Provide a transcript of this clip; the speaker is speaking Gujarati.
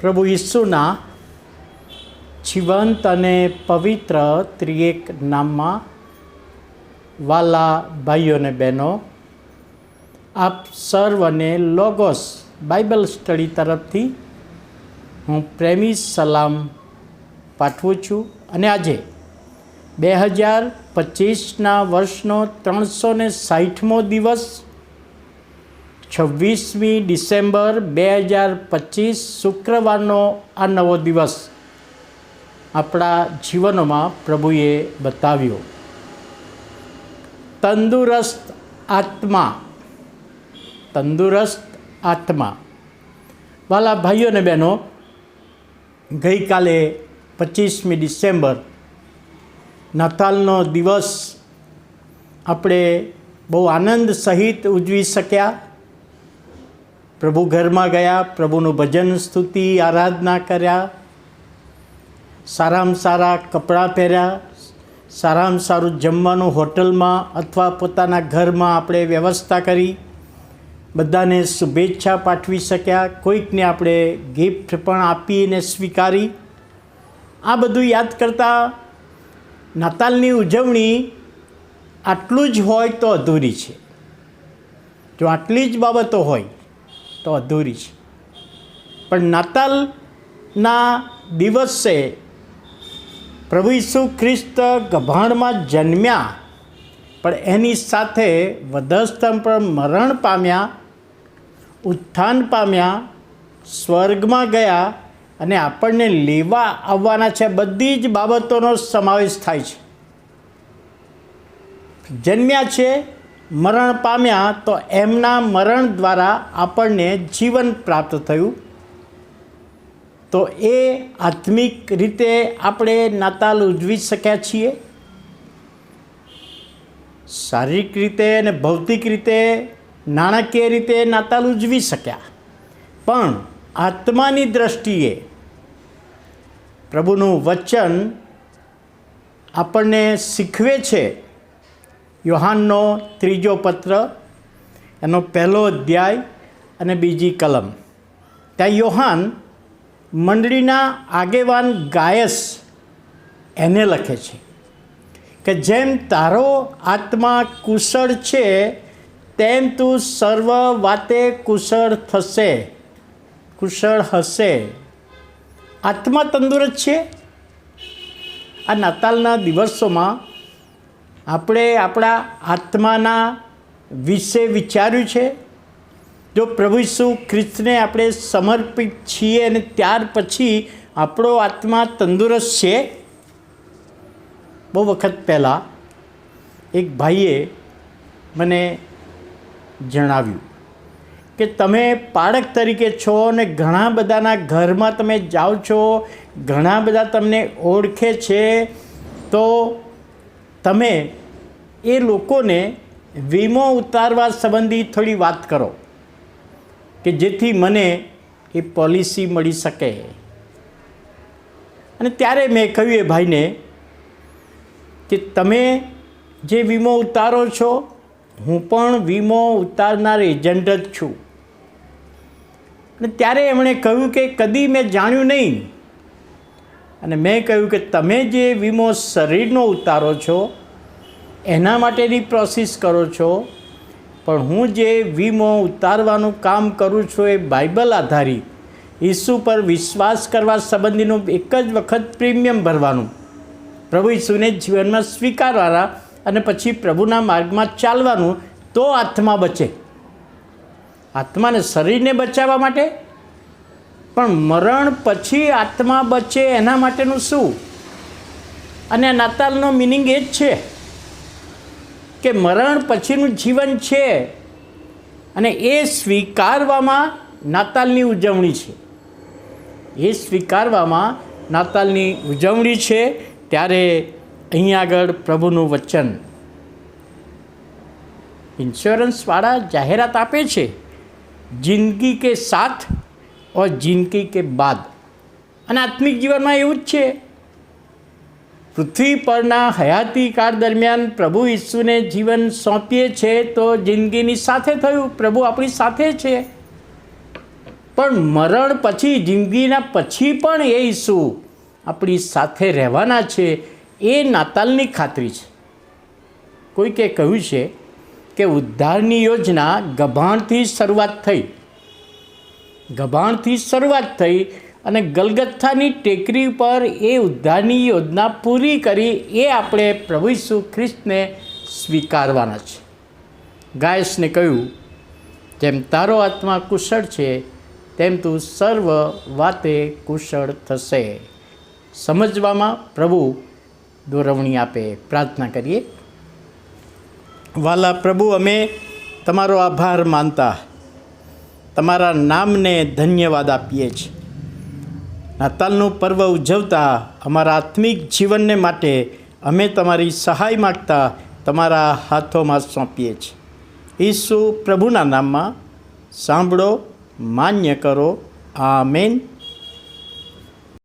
પ્રભુ ઈસુના જીવંત અને પવિત્ર ત્રિએક નામમાં વાલા ભાઈઓ અને બહેનો, આપ સર્વને લોગોસ બાઇબલ સ્ટડી તરફથી હું પ્રેમી સલામ પાઠવું છું અને આજે બે હજાર પચીસના વર્ષનો ત્રણસો ને સાહીઠમો દિવસ છવ્વીસમી ડિસેમ્બર બે હજાર પચીસ શુક્રવારનો આ નવો દિવસ આપણા જીવનોમાં પ્રભુએ બતાવ્યો. તંદુરસ્ત આત્મા. તંદુરસ્ત આત્મા. વાલા ભાઈઓ અને બહેનો, ગઈકાલે પચીસમી ડિસેમ્બર નાતાલનો દિવસ આપણે બહુ આનંદ સહિત ઉજવી શક્યા. પ્રભુ ઘરમાં ગયા, પ્રભુનું ભજન, સ્તુતિ, આરાધના કર્યા. સારામાં સારા કપડાં પહેર્યા. સારામાં સારું જમવાનું હોટલમાં અથવા પોતાના ઘરમાં આપણે વ્યવસ્થા કરી. બધાને શુભેચ્છા પાઠવી શક્યા. કોઈકને આપણે ગિફ્ટ પણ આપીને સ્વીકારી. આ બધું યાદ કરતાં નાતાલની ઉજવણી આટલું જ હોય તો અધૂરી છે. જો આટલી જ બાબતો હોય તો અધૂરી છે. પણ નાતાલના દિવસે પ્રભુ ઈસુ ખ્રિસ્ત ગભાણમાં જન્મ્યા, પણ એની સાથે વધસ્તંભ પર મરણ પામ્યા, ઉત્થાન પામ્યા, સ્વર્ગમાં ગયા અને આપણને લેવા આવવાના છે. બધી જ બાબતોનો સમાવેશ થાય છે. જન્મ્યા છે મરણ પામ્યા તો એમના મરણ દ્વારા આપણને જીવન પ્રાપ્ત થયું. તો એ આત્મિક રીતે આપણે નાતાલ ઉજવી શક્યા છીએ. શારીરિક રીતે અને ભૌતિક રીતે નાણાકીય રીતે નાતાલ ઉજવી શક્યા. પણ આત્માની દ્રષ્ટિએ પ્રભુનું વચન આપણને શીખવે છે યોહાનનો ત્રીજો પત્ર, એનો પહેલો અધ્યાય અને બીજી કલમ. ત્યાં યોહાન મંડળીના આગેવાન ગાયસ એને લખે છે કે, જેમ તારો આત્મા કુશળ છે, તેમ તું સર્વ વાતે કુશળ થશે. કુશળ હશે. આત્મા તંદુરસ્ત છે. આ નાતાલના દિવસોમાં આપણે આપણા આત્માના વિશે વિચાર્યું છે. જો પ્રભુ ઈસુ ખ્રિસ્તને આપણે સમર્પિત છીએ અને ત્યાર પછી આપણો આત્મા તંદુરસ્ત છે. બહુ વખત પહેલાં એક ભાઈએ મને જણાવ્યું કે તમે પાળક તરીકે છો અને ઘણા બધાના ઘરમાં તમે જાઓ છો, ઘણા બધા તમને ઓળખે છે, તો તમે એ લોકોને વીમો ઉતારવા સંબંધી થોડી વાત કરો કે જેથી મને એ પોલિસી મળી શકે. અને ત્યારે મેં કહ્યું એ ભાઈને કે તમે જે વીમો ઉતારો છો, હું પણ વીમો ઉતારનાર એજન્ટ જ છું. અને ત્યારે એમણે કહ્યું કે કદી મેં જાણ્યું નહીં અને મેં કહ્યું કે તમે જે વીમો શરીરનો ઉતારો છો, એના માટેની પ્રોસેસ કરો છો. પણ હું જે વીમો ઉતારવાનું કામ કરું છું એ બાઇબલ આધારિત. ઈસુ પર વિશ્વાસ કરવા સંબંધીનું એક જ વખત પ્રીમિયમ ભરવાનું. પ્રભુ ઈસુને જીવનમાં સ્વીકારવાના અને પછી પ્રભુના માર્ગમાં ચાલવાનું તો આત્મા બચે. આત્માને શરીરને બચાવવા માટે પણ મરણ પછી આત્મા બચે એના માટેનું શું? અને નાતાલનો મિનિંગ એ જ છે કે મરણ પછીનું જીવન છે અને એ સ્વીકારવામાં નાતાલની ઉજવણી છે. એ સ્વીકારવામાં નાતાલની ઉજવણી છે. ત્યારે અહીં આગળ પ્રભુનું વચન. ઇન્સ્યોરન્સવાળા જાહેરાત આપે છે, જિંદગી કે સાથ ઓર જિંદગી કે બાદ અને આત્મિક જીવનમાં એવું જ છે પૃથ્વી પરના હયાતી કાળ દરમિયાન પ્રભુ ઈસુને જીવન સોંપીએ છીએ તો જિંદગીની સાથે થયું, પ્રભુ આપણી સાથે છે। પણ મરણ પછી, જિંદગીના પછી પણ એ ઈસુ આપણી સાથે રહેવાના છે, એ નાતાલની ખાતરી છે। કોઈકે કહ્યું છે કે ઉદ્ધારની યોજના ગભાણથી શરૂઆત થઈ ગભાણથી શરૂઆત થઈ અને ગલગથ્થાની ટેકરી પર એ ઉદ્ધારની યોજના પૂરી કરી એ આપણે પ્રભુ ઈસુ ખ્રિસ્તને સ્વીકારવાના છે. ગાયસને કહ્યું, જેમ તારો આત્મા કુશળ છે, તેમ તું સર્વ વાતે કુશળ થશે. સમજવામાં પ્રભુ દોરવણી આપે. પ્રાર્થના કરીએ. વાલા પ્રભુ, અમે તમારો આભાર માનતા તમારા નામને ધન્યવાદ આપીએ છીએ. નાતાલનું પર્વ ઉજવતા અમારા આત્મિક જીવનને માટે અમે તમારી સહાય માગતા તમારા હાથોમાં સોંપીએ છીએ. ઈસુ પ્રભુના નામમાં સાંભળો, માન્ય કરો. આમેન.